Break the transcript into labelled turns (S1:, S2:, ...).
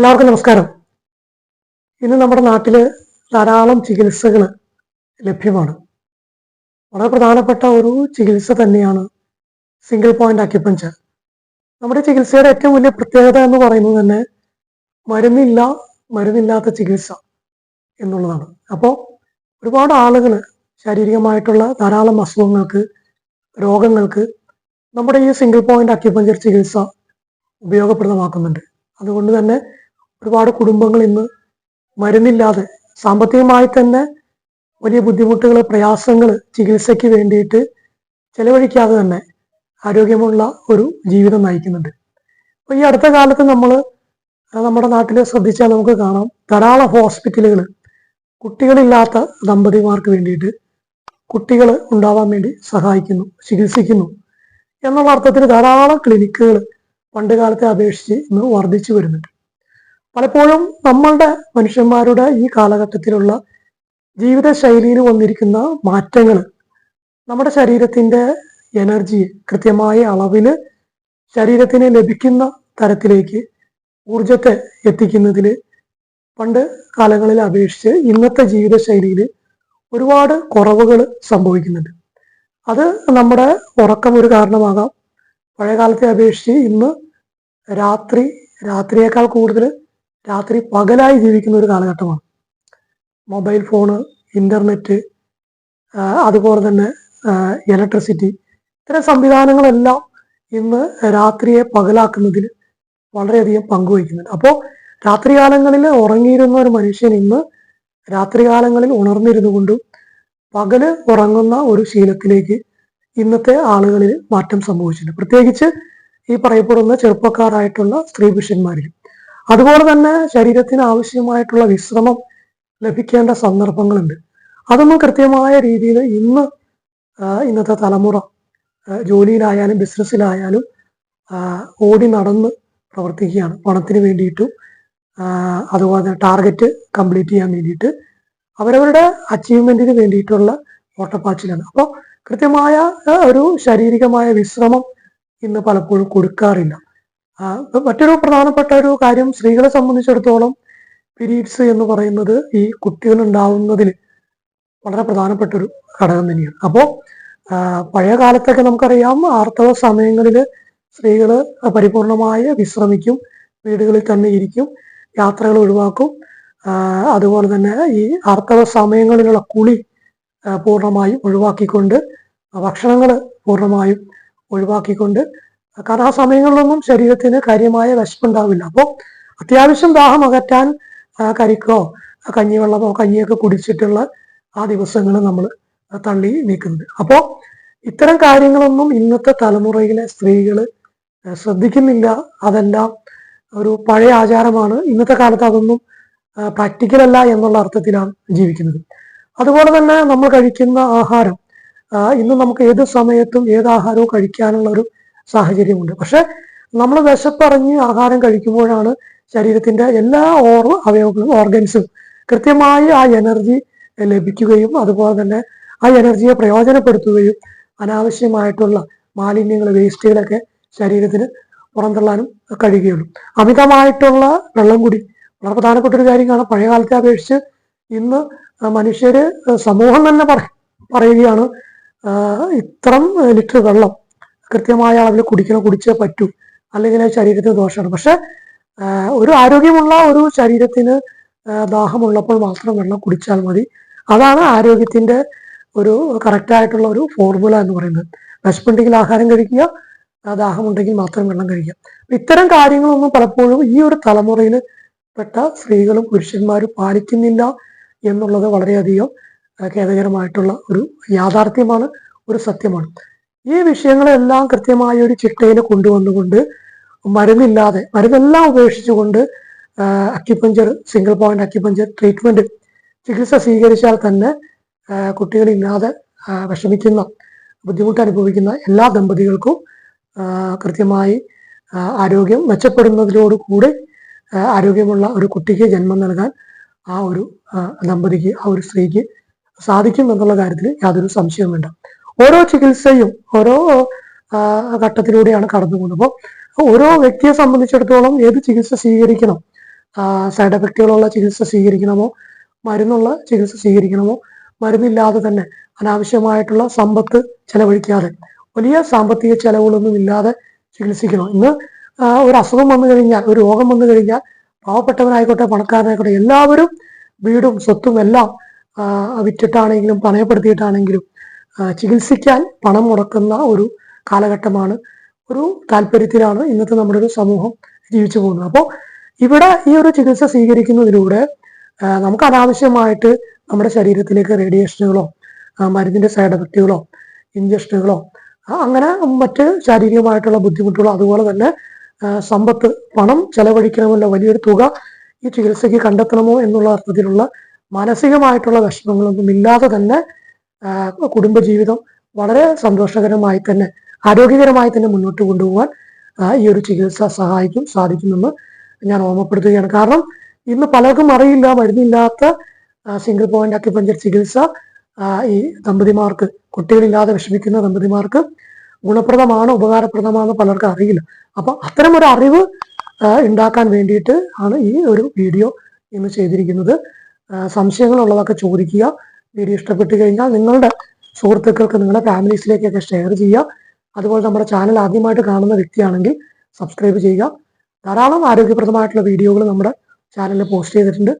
S1: എല്ലാവർക്കും നമസ്കാരം. ഇന്ന് നമ്മുടെ നാട്ടിൽ ധാരാളം ചികിത്സകൾ ലഭ്യമാണ്. വളരെ പ്രധാനപ്പെട്ട ഒരു ചികിത്സ തന്നെയാണ് സിംഗിൾ പോയിന്റ് അക്യുപഞ്ചർ നമ്മുടെ ചികിത്സയുടെ ഏറ്റവും വലിയ പ്രത്യേകത എന്ന് പറയുന്നത് തന്നെ മരുന്നില്ല മരുന്നില്ലാത്ത ചികിത്സ എന്നുള്ളതാണ്. അപ്പോൾ ഒരുപാട് ആളുകൾ ശാരീരികമായിട്ടുള്ള ധാരാളം അസുഖങ്ങൾക്ക് രോഗങ്ങൾക്ക് നമ്മുടെ ഈ സിംഗിൾ പോയിന്റ് അക്യുപഞ്ചർ ചികിത്സ ഉപയോഗപ്രദമാക്കുന്നുണ്ട്. അതുകൊണ്ട് തന്നെ ഒരുപാട് കുടുംബങ്ങൾ ഇന്ന് മരുന്നില്ലാതെ സാമ്പത്തികമായി തന്നെ വലിയ ബുദ്ധിമുട്ടുകൾ പ്രയാസങ്ങൾ ചികിത്സയ്ക്ക് വേണ്ടിയിട്ട് ചെലവഴിക്കാതെ തന്നെ ആരോഗ്യമുള്ള ഒരു ജീവിതം നയിക്കുന്നുണ്ട്. അപ്പോൾ ഈ അടുത്ത കാലത്ത് നമ്മൾ നമ്മുടെ നാട്ടിൽ ശ്രദ്ധിച്ചാൽ നമുക്ക് കാണാം ധാരാളം ഹോസ്പിറ്റലുകൾ കുട്ടികളില്ലാത്ത ദമ്പതിമാർക്ക് വേണ്ടിയിട്ട് കുട്ടികൾ ഉണ്ടാവാൻ വേണ്ടി സഹായിക്കുന്നു ചികിത്സിക്കുന്നു എന്നുള്ള അർത്ഥത്തിൽ ധാരാളം ക്ലിനിക്കുകൾ പണ്ട് കാലത്തെ അപേക്ഷിച്ച് ഇന്ന് വർദ്ധിച്ചു വരുന്നുണ്ട്. പലപ്പോഴും നമ്മളുടെ മനുഷ്യന്മാരുടെ ഈ കാലഘട്ടത്തിലുള്ള ജീവിത ശൈലിയിൽ വന്നിരിക്കുന്ന മാറ്റങ്ങൾ നമ്മുടെ ശരീരത്തിന്റെ എനർജി കൃത്യമായ അളവിൽ ശരീരത്തിന് ലഭിക്കുന്ന തരത്തിലേക്ക് ഊർജത്തെ എത്തിക്കുന്നതിൽ പണ്ട് കാലങ്ങളിൽ അപേക്ഷിച്ച് ഇന്നത്തെ ജീവിത ശൈലിയിൽ ഒരുപാട് കുറവുകൾ സംഭവിക്കുന്നുണ്ട്. അത് നമ്മുടെ ഉറക്കം ഒരു കാരണമാകാം. പഴയകാലത്തെ അപേക്ഷിച്ച് ഇന്ന് രാത്രി രാത്രിയേക്കാൾ കൂടുതൽ രാത്രി പകലായി ജീവിക്കുന്ന ഒരു കാലഘട്ടമാണ്. മൊബൈൽ ഫോണ് ഇന്റർനെറ്റ് അതുപോലെ തന്നെ ഇലക്ട്രിസിറ്റി ഇത്തരം സംവിധാനങ്ങളെല്ലാം ഇന്ന് രാത്രിയെ പകലാക്കുന്നതിൽ വളരെയധികം പങ്കുവയ്ക്കുന്നുണ്ട് അപ്പോൾ രാത്രികാലങ്ങളിൽ ഉറങ്ങിയിരുന്ന ഒരു മനുഷ്യൻ ഇന്ന് രാത്രികാലങ്ങളിൽ ഉണർന്നിരുന്നു കൊണ്ടും പകൽ ഉറങ്ങുന്ന ഒരു ശീലത്തിലേക്ക് ഇന്നത്തെ ആളുകളിൽ മാറ്റം സംഭവിച്ചിട്ടുണ്ട്. പ്രത്യേകിച്ച് ഈ പറയപ്പെടുന്ന ചെറുപ്പക്കാരായിട്ടുള്ള സ്ത്രീ പുരുഷന്മാരിൽ അതുപോലെ തന്നെ ശരീരത്തിന് ആവശ്യമായിട്ടുള്ള വിശ്രമം ലഭിക്കേണ്ട സന്ദർഭങ്ങളുണ്ട്. അതൊന്നും കൃത്യമായ രീതിയിൽ ഇന്ന് ഇന്നത്തെ തലമുറ ജോലിയിലായാലും ബിസിനസ്സിലായാലും ഓടി നടന്ന് പ്രവർത്തിക്കുകയാണ്. പണത്തിന് വേണ്ടിയിട്ടും അതുപോലെ ടാർഗറ്റ് കംപ്ലീറ്റ് ചെയ്യാൻ വേണ്ടിയിട്ട് അവരവരുടെ അച്ചീവ്മെന്റിന് വേണ്ടിയിട്ടുള്ള ഓട്ടപ്പാച്ചിലാണ്. അപ്പോൾ കൃത്യമായ ഒരു ശാരീരികമായ വിശ്രമം ഇന്ന് പലപ്പോഴും കൊടുക്കാറില്ല. മറ്റൊരു പ്രധാനപ്പെട്ട ഒരു കാര്യം സ്ത്രീകളെ സംബന്ധിച്ചിടത്തോളം പീരീഡ്സ് എന്ന് പറയുന്നത് ഈ കുട്ടികൾ ഉണ്ടാവുന്നതിൽ വളരെ പ്രധാനപ്പെട്ട ഒരു ഘടകം തന്നെയാണ്. അപ്പോൾ പഴയ കാലത്തൊക്കെ നമുക്കറിയാം ആർത്തവ സമയങ്ങളിൽ സ്ത്രീകൾ പരിപൂർണമായി വിശ്രമിക്കും വീടുകളിൽ തന്നെ ഇരിക്കും യാത്രകൾ ഒഴിവാക്കും അതുപോലെ തന്നെ ഈ ആർത്തവ സമയങ്ങളിലുള്ള കുളി പൂർണമായും ഒഴിവാക്കിക്കൊണ്ട് ഭക്ഷണങ്ങൾ പൂർണമായും ഒഴിവാക്കിക്കൊണ്ട് കാരണം ആ സമയങ്ങളിലൊന്നും ശരീരത്തിന് കാര്യമായ വിശപ്പുണ്ടാവില്ല. അപ്പോൾ അത്യാവശ്യം ദാഹം അകറ്റാൻ കരിക്കോ കഞ്ഞിവെള്ളമോ കഞ്ഞിയൊക്കെ കുടിച്ചിട്ടുള്ള ആ ദിവസങ്ങൾ നമ്മൾ തള്ളി നീക്കുന്നത്. അപ്പോൾ ഇത്തരം കാര്യങ്ങളൊന്നും ഇന്നത്തെ തലമുറയിലെ സ്ത്രീകൾ ശ്രദ്ധിക്കുന്നില്ല. അതെല്ലാം ഒരു പഴയ ആചാരമാണ്. ഇന്നത്തെ കാലത്ത് അതൊന്നും പ്രാക്ടിക്കൽ അല്ല എന്നുള്ള അർത്ഥത്തിലാണ് ജീവിക്കുന്നത്. അതുപോലെ തന്നെ നമ്മൾ കഴിക്കുന്ന ആഹാരം ഇന്ന് നമുക്ക് ഏത് സമയത്തും ഏത് ആഹാരവും കഴിക്കാനുള്ള ഒരു സാഹചര്യമുണ്ട്. പക്ഷെ നമ്മൾ വിശപ്പറിഞ്ഞ് ആഹാരം കഴിക്കുമ്പോഴാണ് ശരീരത്തിന്റെ എല്ലാ ഓർ അവയവങ്ങളും ഓർഗൻസും കൃത്യമായി ആ എനർജി ലഭിക്കുകയും അതുപോലെ തന്നെ ആ എനർജിയെ പ്രയോജനപ്പെടുത്തുകയും അനാവശ്യമായിട്ടുള്ള മാലിന്യങ്ങൾ വേസ്റ്റുകളൊക്കെ ശരീരത്തിന് പുറന്തള്ളാനും കഴിയുകയുള്ളൂ. അമിതമായിട്ടുള്ള വെള്ളം കുടി. വളരെ പ്രധാനപ്പെട്ട ഒരു കാര്യമാണ് പഴയ കാലത്തെ അപേക്ഷിച്ച് ഇന്ന് മനുഷ്യര് സമൂഹം തന്നെ പറയുകയാണ് ഇത്രം ലിറ്റർ വെള്ളം കൃത്യമായ അളവിൽ കുടിക്കണം കുടിച്ചേ പറ്റൂ. അല്ലെങ്കിൽ ശരീരത്തിന് ദോഷമാണ്. പക്ഷെ ഒരു ആരോഗ്യമുള്ള ഒരു ശരീരത്തിന് ദാഹമുള്ളപ്പോൾ മാത്രം വെള്ളം കുടിച്ചാൽ മതി. അതാണ് ആരോഗ്യത്തിന്റെ ഒരു കറക്റ്റ് ആയിട്ടുള്ള ഒരു ഫോർമുല എന്ന് പറയുന്നത്. വിശപ്പുണ്ടെങ്കിൽ ആഹാരം കഴിക്കുക ദാഹമുണ്ടെങ്കിൽ മാത്രം വെള്ളം കഴിക്കുക. ഇത്തരം കാര്യങ്ങളൊന്നും പലപ്പോഴും ഈ ഒരു തലമുറയിൽ പെട്ട സ്ത്രീകളും പുരുഷന്മാരും പാലിക്കുന്നില്ല എന്നുള്ളത് വളരെയധികം ഖേദകരമായിട്ടുള്ള ഒരു യാഥാർത്ഥ്യമാണ് ഒരു സത്യമാണ്. ഈ വിഷയങ്ങളെല്ലാം കൃത്യമായ ഒരു ചിട്ടയിൽ കൊണ്ടുവന്നുകൊണ്ട് മരുന്നില്ലാതെ മരുന്നെല്ലാം ഉപേക്ഷിച്ചുകൊണ്ട് acupuncture single point acupuncture treatment ചികിത്സ സ്വീകരിച്ചാൽ തന്നെ കുട്ടികളില്ലാതെ വിഷമിക്കുന്ന ബുദ്ധിമുട്ട് അനുഭവിക്കുന്ന എല്ലാ ദമ്പതികൾക്കും കൃത്യമായി ആരോഗ്യം മെച്ചപ്പെടുന്നതിലോടുകൂടി ആരോഗ്യമുള്ള ഒരു കുട്ടിക്ക് ജന്മം നൽകാൻ ആ ഒരു ദമ്പതിക്ക് ആ ഒരു സ്ത്രീക്ക് സാധിക്കും എന്നുള്ള കാര്യത്തിൽ യാതൊരു സംശയവും വേണ്ട. ഓരോ ചികിത്സയും ഓരോ ഘട്ടത്തിലൂടെയാണ് കടന്നു പോകുന്നത് അപ്പോൾ ഓരോ വ്യക്തിയെ സംബന്ധിച്ചിടത്തോളം ഏത് ചികിത്സ സ്വീകരിക്കണം? സൈഡ് എഫക്റ്റുകളുള്ള ചികിത്സ സ്വീകരിക്കണമോ? മരുന്നുള്ള ചികിത്സ സ്വീകരിക്കണമോ? മരുന്നില്ലാതെ തന്നെ അനാവശ്യമായിട്ടുള്ള സമ്പത്ത് ചെലവഴിക്കാതെ വലിയ സാമ്പത്തിക ചെലവുകളൊന്നും ഇല്ലാതെ ചികിത്സിക്കണം. ഇന്ന് ഒരു അസുഖം വന്നു കഴിഞ്ഞാൽ ഒരു രോഗം വന്നു കഴിഞ്ഞാൽ പാവപ്പെട്ടവനായിക്കോട്ടെ പണക്കാരനായിക്കോട്ടെ എല്ലാവരും വീടും സ്വത്തും എല്ലാം വിറ്റിട്ടാണെങ്കിലും പണയപ്പെടുത്തിയിട്ടാണെങ്കിലും ചികിത്സിക്കാൻ പണം മുടക്കുന്ന ഒരു കാലഘട്ടമാണ്. ഒരു താല്പര്യത്തിലാണ് ഇന്നത്തെ നമ്മുടെ ഒരു സമൂഹം ജീവിച്ചു പോകുന്നത്. അപ്പോൾ ഇവിടെ ഈ ഒരു ചികിത്സ സ്വീകരിക്കുന്നതിലൂടെ നമുക്ക് അനാവശ്യമായിട്ട് നമ്മുടെ ശരീരത്തിലേക്ക് റേഡിയേഷനുകളോ മരുന്നിന്റെ സൈഡ് എഫക്റ്റുകളോ ഇഞ്ചക്ഷനുകളോ അങ്ങനെ മറ്റ് ശാരീരികമായിട്ടുള്ള ബുദ്ധിമുട്ടുകളോ അതുപോലെ തന്നെ സമ്പത്ത് പണം ചെലവഴിക്കണമല്ലോ വലിയൊരു തുക ഈ ചികിത്സയ്ക്ക് കണ്ടെത്തണമോ എന്നുള്ള അർത്ഥത്തിലുള്ള മാനസികമായിട്ടുള്ള വിഷമങ്ങളൊന്നും ഇല്ലാതെ തന്നെ കുടുംബജീവിതം വളരെ സന്തോഷകരമായി തന്നെ ആരോഗ്യകരമായി തന്നെ മുന്നോട്ട് കൊണ്ടുപോകാൻ ഈ ഒരു ചികിത്സ സഹായിക്കും സാധിക്കുമെന്ന് ഞാൻ ഓർമ്മപ്പെടുത്തുകയാണ്. കാരണം ഇന്ന് പലർക്കും അറിയില്ല മരുന്നില്ലാത്ത സിംഗിൾ പോയിന്റ് അക്യുപഞ്ചർ ചികിത്സ ഈ ദമ്പതിമാർക്ക് കുട്ടികളില്ലാതെ വിഷമിക്കുന്ന ദമ്പതിമാർക്ക് ഗുണപ്രദമാണോ ഉപകാരപ്രദമാണോ പലർക്കും അറിയില്ല. അപ്പൊ അത്തരം ഒരു അറിവ് ഉണ്ടാക്കാൻ വേണ്ടിയിട്ട് ആണ് ഈ ഒരു വീഡിയോ ഇന്ന് ചെയ്തിരിക്കുന്നത്. സംശയങ്ങളുള്ളതൊക്കെ ചോദിക്കുക വീഡിയോ ഇഷ്ടപ്പെട്ട് കഴിഞ്ഞാൽ നിങ്ങളുടെ സുഹൃത്തുക്കൾക്ക് നിങ്ങളുടെ ഫാമിലീസിലേക്കൊക്കെ ഷെയർ ചെയ്യുക. അതുപോലെ നമ്മുടെ ചാനൽ ആദ്യമായിട്ട് കാണുന്ന വ്യക്തിയാണെങ്കിൽ സബ്സ്ക്രൈബ് ചെയ്യുക. ധാരാളം ആരോഗ്യപ്രദമായിട്ടുള്ള വീഡിയോകൾ നമ്മുടെ ചാനലിൽ പോസ്റ്റ് ചെയ്തിട്ടുണ്ട്.